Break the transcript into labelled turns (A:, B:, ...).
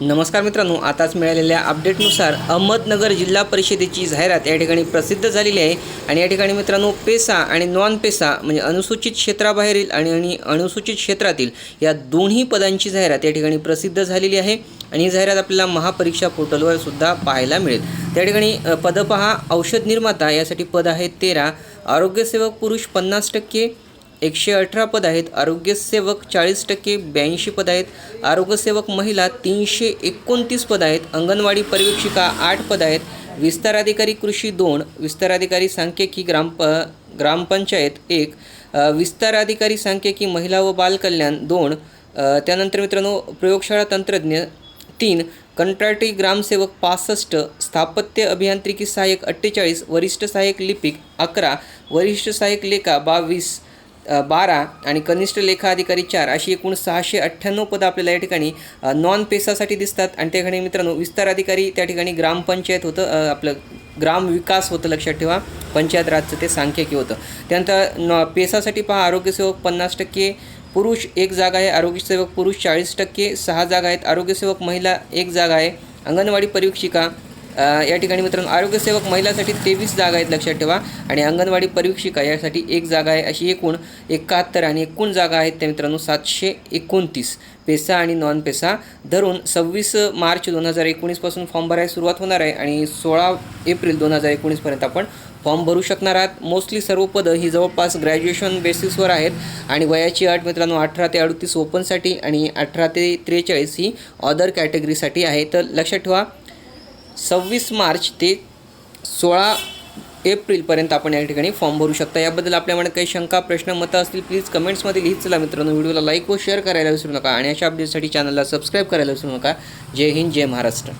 A: नमस्कार मित्रांनो आताच मिळालेल्या अपडेटनुसार अहमदनगर जिल्हा परिषदेची जाहिरात या ठिकाणी प्रसिद्ध झालेली आहे. आणि या ठिकाणी मित्रांनो पेसा आणि नॉन पेसा म्हणजे अनुसूचित क्षेत्राबाहेरील आणि आणि अनुसूचित क्षेत्रातील या दोन्ही पदांची जाहिरात या ठिकाणी प्रसिद्ध झालेली आहे. आणि ही जाहिरात आपल्याला महापरीक्षा पोर्टलवर सुद्धा पाहायला मिळेल. त्या ठिकाणी अ, पद पहा औषध निर्माता यासाठी पद आहे तेरा. आरोग्यसेवक पुरुष पन्नास टक्के. एकशे अठरा पद आहेत. आरोग्यसेवक चाळीस टक्के ब्याऐंशी पद आहेत. आरोग्यसेवक महिला तीनशे एकोणतीस पद आहेत. अंगणवाडी पर्यवेक्षिका आठ पद आहेत. विस्ताराधिकारी कृषी दोन विस्ताराधिकारी सांख्यिकी ग्रामप ग्रामपंचायत एक विस्ताराधिकारी सांख्यिकी महिला व बालकल्याण दोन त्यानंतर मित्रांनो प्रयोगशाळा तंत्रज्ञ तीन कंत्राटी ग्रामसेवक पासष्ट स्थापत्य अभियांत्रिकी सहाय्यक अठ्ठेचाळीस वरिष्ठ सहाय्यक लिपिक अकरा वरिष्ठ सहाय्यक लेखा बावीस बारा आणि कनिष्ठ लेखा अधिकारी चार अशी एकूण सहाशे अठ्ठ्याण्णव पदं आपल्याला या ठिकाणी नॉन पेसासाठी दिसतात. आणि त्या ठिकाणी मित्रांनो विस्तार अधिकारी त्या ठिकाणी ग्रामपंचायत होतं आपलं ग्राम विकास होतं लक्षात ठेवा. पंचायत राजचं ते सांख्यिकी होतं. त्यानंतर न पेसासाठी पहा आरोग्यसेवक पन्नास टक्के पुरुष एक जागा आहे आरोग्यसेवक पुरुष चाळीस टक्के सहा जागा आहेत आरोग्यसेवक महिला एक जागा आहे अंगणवाडी परीक्षिका या ठिकाणी मित्रांनो आरोग्यसेवक महिलासाठी तेवीस जागा आहेत लक्षात ठेवा. आणि अंगणवाडी परीक्षिका यासाठी एक जागा आहे अशी एकूण एकाहत्तर आणि एकूण जागा आहेत त्या मित्रांनो सातशे एकोणतीस. पेसा आणि नॉन पेसा धरून सव्वीस मार्च दोन हजार एकोणीसपासून फॉर्म भरायला सुरुवात होणार आहे आणि सोळा एप्रिल दोन हजार एकोणीसपर्यंत आपण फॉर्म भरू शकणार आहात. मोस्टली सर्व पदं ही जवळपास ग्रॅज्युएशन बेसिसवर आहेत आणि वयाची अट मित्रांनो अठरा ते अडतीस ओपनसाठी आणि अठरा ते त्रेचाळीस ही ऑदर कॅटेगरीसाठी आहे. तर लक्षात ठेवा सव्वीस मार्च ते सोळा एप्रिलपर्यंत आपण या ठिकाणी फॉर्म भरू शकता. याबद्दल आपल्या मनात काही शंका प्रश्न मतं असतील प्लीज कमेंट्समध्ये लिहित चला मित्रांनो. व्हिडिओला लाईक व शेअर करायला विसरू नका. आणि अशा अपडेटसाठी चॅनलला सबस्क्राईब करायला विसरू नका. जय हिंद जय महाराष्ट्र.